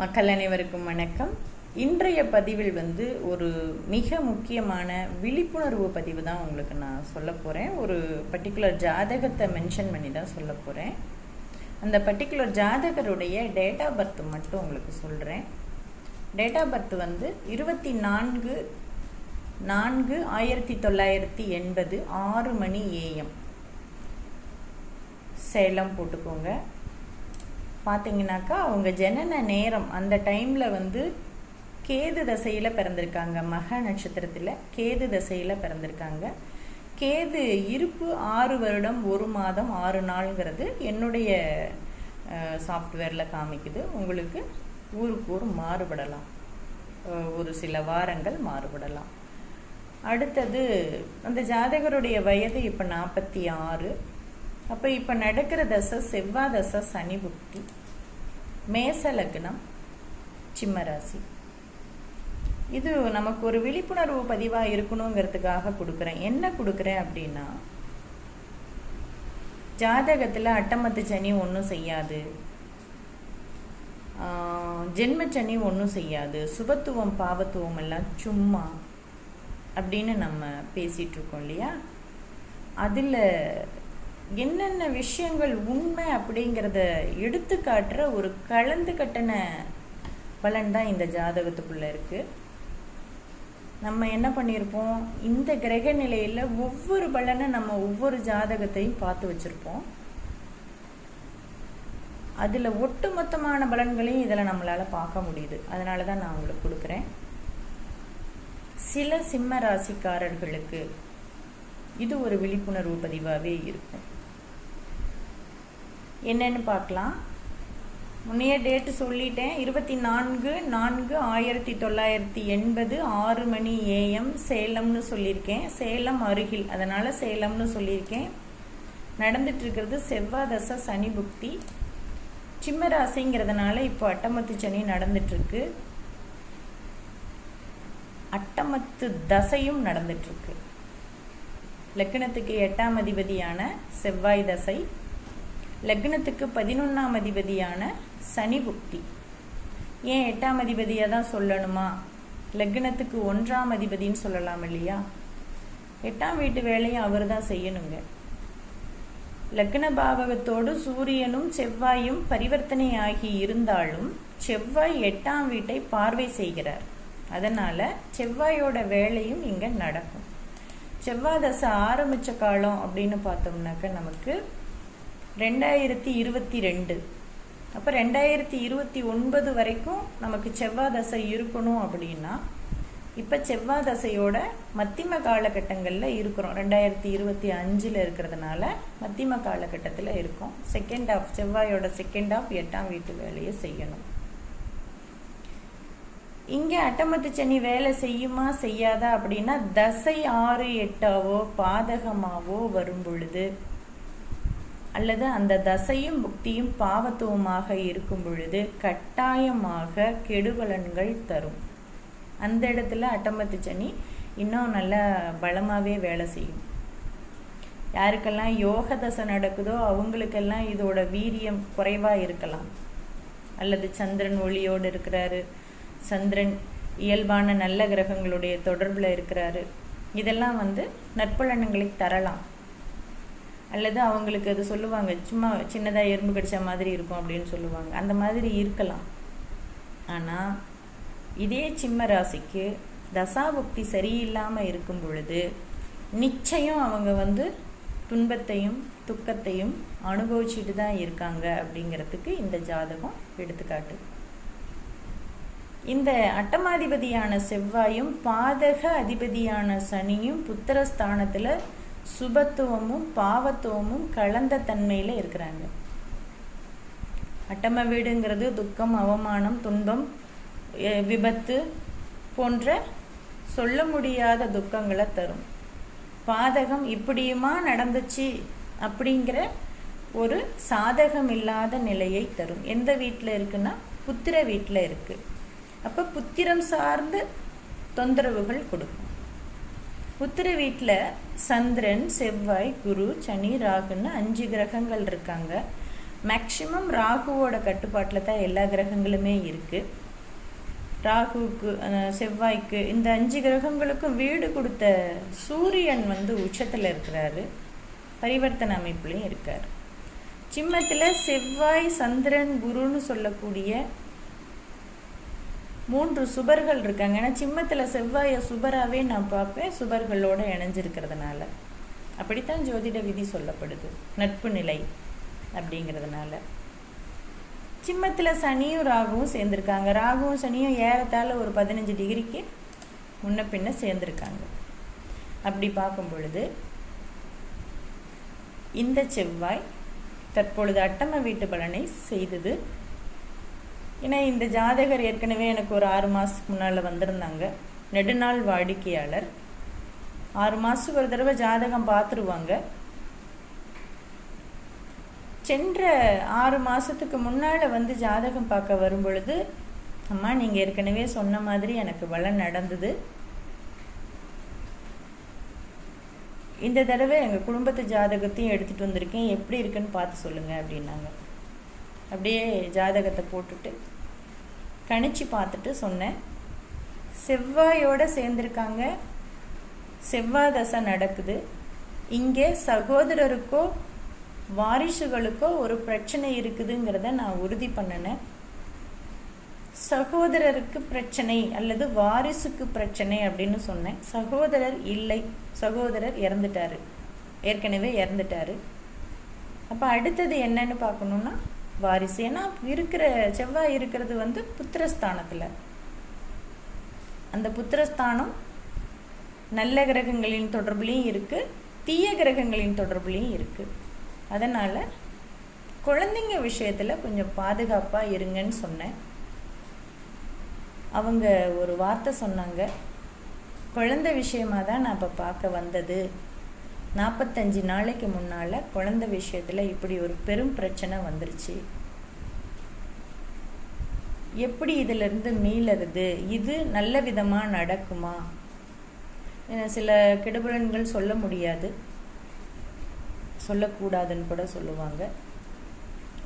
மக்கள் அனைவருக்கும் வணக்கம். இன்றைய பதிவில் வந்து ஒரு மிக முக்கியமான விழிப்புணர்வு பதிவு தான் உங்களுக்கு நான் சொல்ல போகிறேன் ஒரு பர்டிகுலர் ஜாதகத்தை மென்ஷன் பண்ணி தான் சொல்ல போகிறேன் அந்த பர்டிகுலர் ஜாதகருடைய டேட் ஆஃப் பர்த் மட்டும் உங்களுக்கு சொல்கிறேன் டேட் ஆஃப் பர்த் வந்து இருபத்தி நான்கு நான்கு ஆயிரத்தி தொள்ளாயிரத்தி எண்பது ஆறு மணி ஏஎம் சேலம் போட்டுக்கோங்க. பார்த்தீங்கன்னாக்கா அவங்க ஜனன நேரம் அந்த டைமில் வந்து கேது தசையில் பிறந்திருக்காங்க. மக நட்சத்திரத்தில் கேது தசையில் பிறந்திருக்காங்க. கேது இருப்பு ஆறு வருடம் ஒரு மாதம் ஆறு நாள்ங்கிறது என்னுடைய சாஃப்ட்வேரில் காமிக்குது. உங்களுக்கு ஊருக்கு ஊர் மாறுபடலாம். ஒரு சில வாரங்கள் மாறுபடலாம். அடுத்தது அந்த ஜாதகருடைய வயது இப்போ நாற்பத்தி ஆறு. அப்போ இப்போ நடக்கிற தசை செவ்வாய் தசை சனி புக்தி மேச லக்னம் சிம்மராசி. இது நமக்கு ஒரு விழிப்புணர்வு பதிவாக இருக்கணுங்கிறதுக்காக கொடுக்குறேன். என்ன கொடுக்குறேன் அப்படின்னா ஜாதகத்தில் அட்டமத்து சனி ஒன்றும் செய்யாது. ஜென்மச்சனி ஒன்றும் செய்யாது. சுபத்துவம் பாவத்துவம் எல்லாம் சும்மா அப்படின்னு நம்ம பேசிகிட்ருக்கோம் இல்லையா? அதில் என்னென்ன விஷயங்கள் உண்மை அப்படிங்கிறத எடுத்து காட்டுற ஒரு கலந்து கட்டின பலன் தான் இந்த ஜாதகத்துக்குள்ளே இருக்குது நம்ம என்ன பண்ணியிருப்போம்? இந்த கிரக நிலையில் ஒவ்வொரு பலனை நம்ம ஒவ்வொரு ஜாதகத்தையும் பார்த்து வச்சுருப்போம். அதில் ஒட்டுமொத்தமான பலன்களையும் இதில் நம்மளால் பார்க்க முடியுது. அதனால தான் நான் உங்களுக்கு கொடுக்குறேன். சில சிம்ம ராசிக்காரர்களுக்கு இது ஒரு விழிப்புணர்வு பதிவாகவே இருக்கும். என்னன்னு பார்க்கலாம். முன்னைய டேட்டு சொல்லிட்டேன். இருபத்தி நான்கு நான்கு ஆயிரத்தி தொள்ளாயிரத்தி எண்பது ஆறு மணி ஏஎம் சேலம்னு சொல்லியிருக்கேன். சேலம் அருகில். அதனால் சேலம்னு சொல்லியிருக்கேன். நடந்துட்டுருக்கிறது செவ்வாய் தசை சனி புக்தி. சிம்ம ராசிங்கிறதுனால இப்போ அட்டமத்து சனி நடந்துட்டுருக்கு. அட்டமத்து தசையும் நடந்துட்டுருக்கு. லக்கணத்துக்கு எட்டாம் அதிபதியான செவ்வாய் தசை. லக்னத்துக்கு பதினொன்றாம் அதிபதியான சனி புக்தி. ஏன் எட்டாம் அதிபதியாக தான் சொல்லணுமா? லக்னத்துக்கு ஒன்றாம் அதிபதின்னு சொல்லலாம் இல்லையா? எட்டாம் வீட்டு வேலையை அவர் தான் செய்யணுங்க. லக்ன பாவகத்தோடு சூரியனும் செவ்வாயும் பரிவர்த்தனை ஆகி இருந்தாலும் செவ்வாய் எட்டாம் வீட்டை பார்வை செய்கிறார். அதனால செவ்வாயோட வேலையும் இங்க நடக்கும். செவ்வாய் தசை ஆரம்பிச்ச காலம் அப்படின்னு பார்த்தோம்னாக்க நமக்கு ரெண்டாயிரத்தி இருபத்தி ரெண்டு. அப்போ ரெண்டாயிரத்தி இருபத்தி ஒன்பது வரைக்கும் நமக்கு செவ்வாய் தசை இருக்கணும் அப்படின்னா இப்போ செவ்வாய் தசையோட மத்திம காலகட்டங்களில் இருக்கிறோம். ரெண்டாயிரத்தி இருபத்தி அஞ்சில் இருக்கிறதுனால மத்திம காலகட்டத்தில் இருக்கோம். செகண்ட் ஆஃப் செவ்வாயோட செகண்ட் ஆஃப் எட்டாம் வீட்டு வேலையை செய்யணும். இங்கே அட்டமத்து சனி வேலை செய்யுமா செய்யாதா அப்படின்னா தசை ஆறு எட்டாவோ பாதகமாவோ வரும் பொழுது அல்லது அந்த தசையும் புக்தியும் பாவத்துவமாக இருக்கும் பொழுது கட்டாயமாக கெடுபலன்கள் தரும். அந்த இடத்துல அட்டமத்து சனி இன்னும் நல்லா பலமாகவே வேலை செய்யும். யாருக்கெல்லாம் யோக தசை நடக்குதோ அவங்களுக்கெல்லாம் இதோட வீரியம் குறைவாக இருக்கலாம். அல்லது சந்திரன் ஒளியோடு இருக்கிறாரு. சந்திரன் இயல்பான நல்ல கிரகங்களுடைய தொடர்பில் இருக்கிறாரு. இதெல்லாம் வந்து நற்பலன்களை தரலாம். அல்லது அவங்களுக்கு அது சொல்லுவாங்க சும்மா சின்னதாக எறும்பு கடித்த மாதிரி இருக்கும் அப்படின்னு சொல்லுவாங்க. அந்த மாதிரி இருக்கலாம். ஆனால் இதே சிம்ம ராசிக்கு தசாபுக்தி சரியில்லாமல் இருக்கும் பொழுது நிச்சயம் அவங்க வந்து துன்பத்தையும் துக்கத்தையும் அனுபவிச்சுட்டு தான் இருக்காங்க அப்படிங்கிறதுக்கு இந்த ஜாதகம் எடுத்துக்காட்டு. இந்த அட்டமாதிபதியான செவ்வாயும் பாதக அதிபதியான சனியும் புத்திரஸ்தானத்தில் சுபத்துவமும் பாவத்துவமும் கலந்த தன்மையில் இருக்கிறாங்க. அட்டம வீடுங்கிறது துக்கம் அவமானம் துன்பம் விபத்து போன்ற சொல்ல முடியாத துக்கங்களை தரும். பாதகம் இப்படியுமா நடந்துச்சு அப்படிங்கிற ஒரு சாதகம் இல்லாத நிலையை தரும். எந்த வீட்டில் இருக்குன்னா புத்திர வீட்டில் இருக்கு. அப்போ புத்திரம் சார்ந்து தொந்தரவுகள் கொடுக்கும். புத்திர வீட்டில் சந்திரன் செவ்வாய் குரு சனி ராகுன்னு அஞ்சு கிரகங்கள் இருக்காங்க. மேக்சிமம் ராகுவோட கட்டுப்பாட்டில் தான் எல்லா கிரகங்களுமே இருக்குது ராகுவுக்கு செவ்வாய்க்கு இந்த அஞ்சு கிரகங்களுக்கும் வீடு கொடுத்த சூரியன் வந்து உச்சத்தில் இருக்கிறாரு. பரிவர்த்தனை அமைப்புலையும் இருக்கார். சிம்மத்தில் செவ்வாய் சந்திரன் குருன்னு சொல்லக்கூடிய மூன்று சுபர்கள் இருக்காங்க. ஏன்னா சிம்மத்தில் செவ்வாயை சுபராகவே நான் பார்ப்பேன். சுபர்களோடு இணைஞ்சிருக்கிறதுனால. அப்படித்தான் ஜோதிட விதி சொல்லப்படுது. நட்பு நிலை அப்படிங்கிறதுனால. சிம்மத்தில் சனியும் ராகுவும் சேர்ந்துருக்காங்க. ராகுவும் சனியும் ஏறத்தாழ ஒரு பதினஞ்சு டிகிரிக்கு முன்ன பின்ன சேர்ந்துருக்காங்க. அப்படி பார்க்கும் பொழுது இந்த செவ்வாய் தற்பொழுது அட்டம வீட்டு பலனை செய்தது ஏன்னா இந்த ஜாதகர் ஏற்கனவே எனக்கு ஒரு ஆறு மாதத்துக்கு முன்னால் வந்திருந்தாங்க. நெடுநாள் வாடிக்கையாளர். ஆறு மாதத்துக்கு ஒரு தடவை ஜாதகம் பார்த்துருவாங்க. சென்ற ஆறு மாதத்துக்கு முன்னால் வந்து ஜாதகம் பார்க்க வரும் பொழுது அம்மா நீங்கள் ஏற்கனவே சொன்ன மாதிரி எனக்கு பலன் நடந்தது. இந்த தடவை எங்கள் குடும்பத்து ஜாதகத்தையும் எடுத்துகிட்டு வந்திருக்கேன். எப்படி இருக்குன்னு பார்த்து சொல்லுங்கள் அப்படின்னாங்க. அப்படியே ஜாதகத்தை போட்டுட்டு கணிச்சு பார்த்துட்டு சொன்னேன். செவ்வாயோட சேர்ந்துருக்காங்க. செவ்வாய் தசை நடக்குது. இங்கே சகோதரருக்கோ வாரிசுகளுக்கோ ஒரு பிரச்சனை இருக்குதுங்கிறத நான் உறுதி பண்ணினேன். சகோதரருக்கு பிரச்சனை அல்லது வாரிசுக்கு பிரச்சனை அப்படின்னு சொன்னேன். சகோதரர் இல்லை. சகோதரர் இறந்துட்டாரு. ஏற்கனவே இறந்துட்டாரு. அப்போ அடுத்தது என்னன்னு பார்க்கணுன்னா வாரிசு. ஏன்னா இருக்கிற செவ்வாய் இருக்கிறது வந்து புத்திரஸ்தானத்தில். அந்த புத்திரஸ்தானம் நல்ல கிரகங்களின் தொடர்புலையும் இருக்குது தீய கிரகங்களின் தொடர்புலையும் இருக்குது அதனால் குழந்தைங்க விஷயத்தில் கொஞ்சம் பாதுகாப்பாக இருங்கன்னு சொன்னேன். அவங்க ஒரு வார்த்தை சொன்னாங்க. குழந்தை விஷயமா தான் நான் இப்போ பார்க்க வந்தது. நாற்பத்தஞ்சு நாளைக்கு முன்னால் குழந்தை விஷயத்தில் இப்படி ஒரு பெரும் பிரச்சனை வந்துருச்சு. எப்படி இதிலிருந்து மீளறது? இது நல்ல விதமாக நடக்குமா? சில கெடுபலன்கள் சொல்ல முடியாது. சொல்லக்கூடாதுன்னு கூட சொல்லுவாங்க.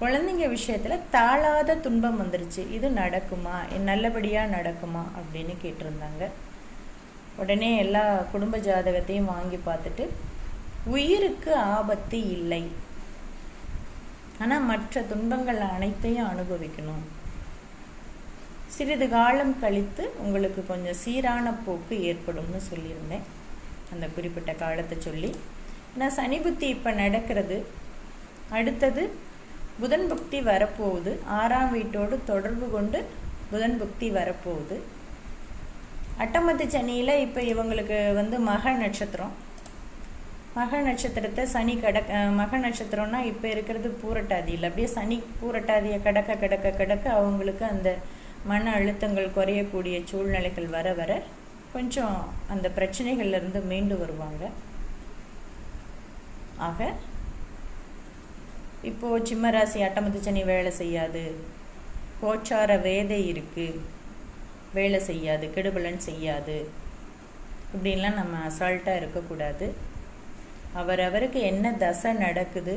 குழந்தைங்க விஷயத்தில் தாழாத துன்பம் வந்துருச்சு. இது நடக்குமா? நல்லபடியாக நடக்குமா? அப்படின்னு கேட்டிருந்தாங்க. உடனே எல்லா குடும்ப ஜாதகத்தையும் வாங்கி பார்த்துட்டு உயிருக்கு ஆபத்து இல்லை. ஆனால் மற்ற துன்பங்கள் அனைத்தையும் அனுபவிக்கணும். சிறிது காலம் கழித்து உங்களுக்கு கொஞ்சம் சீரான போக்கு ஏற்படும்னு சொல்லியிருந்தேன். அந்த குறிப்பிட்ட காலத்தை சொல்லி. நான் சனி புத்தி இப்போ நடக்கிறது. அடுத்தது புதன் புக்தி வரப்போகுது. ஆறாம் வீட்டோடு தொடர்பு கொண்டு புதன் புக்தி வரப்போகுது. அட்டமத்து சனியில் இப்போ இவங்களுக்கு வந்து மக நட்சத்திரம். மக நட்சத்திரத்தை சனி கடக் மக நட்சத்திரம்னா இப்போ இருக்கிறது பூரட்டாதியில். அப்படியே சனி பூரட்டாதியை கடக்க கடக்க கடக்க அவங்களுக்கு அந்த மன அழுத்தங்கள் குறையக்கூடிய சூழ்நிலைகள் வர வர கொஞ்சம் அந்த பிரச்சனைகள்லேருந்து மீண்டு வருவாங்க. ஆக இப்போது சிம்மராசி அட்டமத்து சனி வேலை செய்யாது. கோச்சார வேதை இருக்குது வேலை செய்யாது. கெடுபலன் செய்யாது. இப்படின்லாம் நம்ம அசால்ட்டாக இருக்கக்கூடாது. அவரவருக்கு என்ன தசை நடக்குது?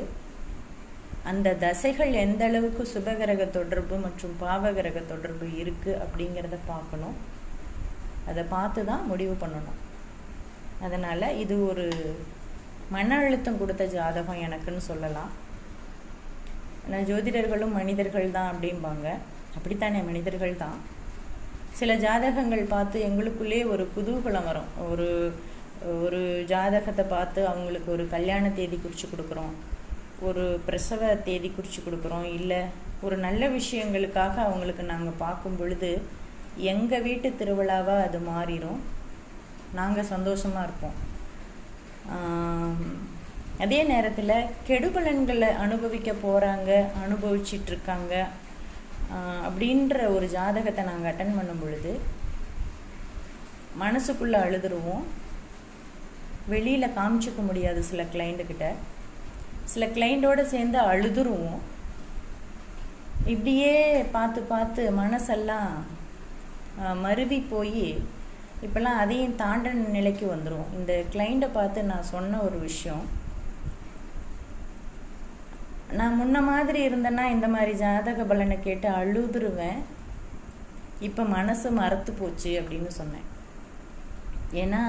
அந்த தசைகள் எந்த அளவுக்கு சுபகிரக தொடர்பு மற்றும் பாவகிரக தொடர்பு இருக்குது அப்படிங்கிறத பார்க்கணும். அதை பார்த்து தான் முடிவு பண்ணணும். அதனால் இது ஒரு மன அழுத்தம் கொடுத்த ஜாதகம் எனக்குன்னு சொல்லலாம். ஆனால் ஜோதிடர்களும் மனிதர்கள் தான் அப்படிம்பாங்க. அப்படித்தானே மனிதர்கள் தான். சில ஜாதகங்கள் பார்த்து எங்களுக்குள்ளே ஒரு குதூகலம் வரும். ஒரு ஒரு ஜாதகத்தை பார்த்து அவங்களுக்கு ஒரு கல்யாண தேதி குறித்து கொடுக்குறோம். ஒரு பிரசவ தேதி குறித்து கொடுக்குறோம். இல்லை ஒரு நல்ல விஷயங்களுக்காக அவங்களுக்கு நாங்கள் பார்க்கும் பொழுது எங்கள் வீட்டு திருவிழாவாக அது மாறிடும் நாங்கள் சந்தோஷமாக இருப்போம். அதே நேரத்தில் கெடுபலன்களை அனுபவிக்க போகிறாங்க அனுபவிச்சிட்ருக்காங்க அப்படின்ற ஒரு ஜாதகத்தை நாங்கள் அட்டன் பண்ணும் பொழுது மனசுக்குள்ளே அழுதுருவோம். வெளியில் காமிச்சிக்க முடியாது சில கிளைண்ட்டுக்கிட்ட சில கிளைண்டோடு சேர்ந்து அழுதுருவோம். இப்படியே பார்த்து பார்த்து மனசெல்லாம் மருவி போய் இப்போல்லாம் அதையும் தாண்டின நிலைக்கு வந்துடும் இந்த கிளைண்ட்டை பார்த்து நான் சொன்ன ஒரு விஷயம். நான் முன்ன மாதிரி இருந்தேன்னா இந்த மாதிரி ஜாதக பலனை கேட்டு அழுதுருவேன். இப்போ மனசு மறத்து போச்சு அப்படின்னு சொன்னேன். ஏன்னா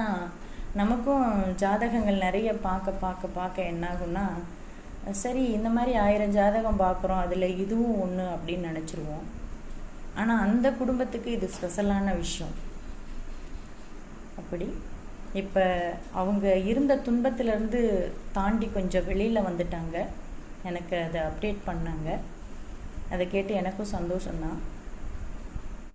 நமக்கும் ஜாதகங்கள் நிறைய பார்க்க பார்க்க பார்க்க என்னாகும்னா சரி இந்த மாதிரி ஆயிரம் ஜாதகம் பார்க்குறோம் அதில் இதுவும் ஒன்று அப்படின்னு நினச்சிருவோம். ஆனால் அந்த குடும்பத்துக்கு இது ஸ்பெஷலான விஷயம். அப்படி இப்போ அவங்க இருந்த துன்பத்திலேருந்து தாண்டி கொஞ்சம் வெளியில் வந்துட்டாங்க. எனக்கு அதை அப்டேட் பண்ணாங்க. அதை கேட்டு எனக்கும் சந்தோஷம்தான்.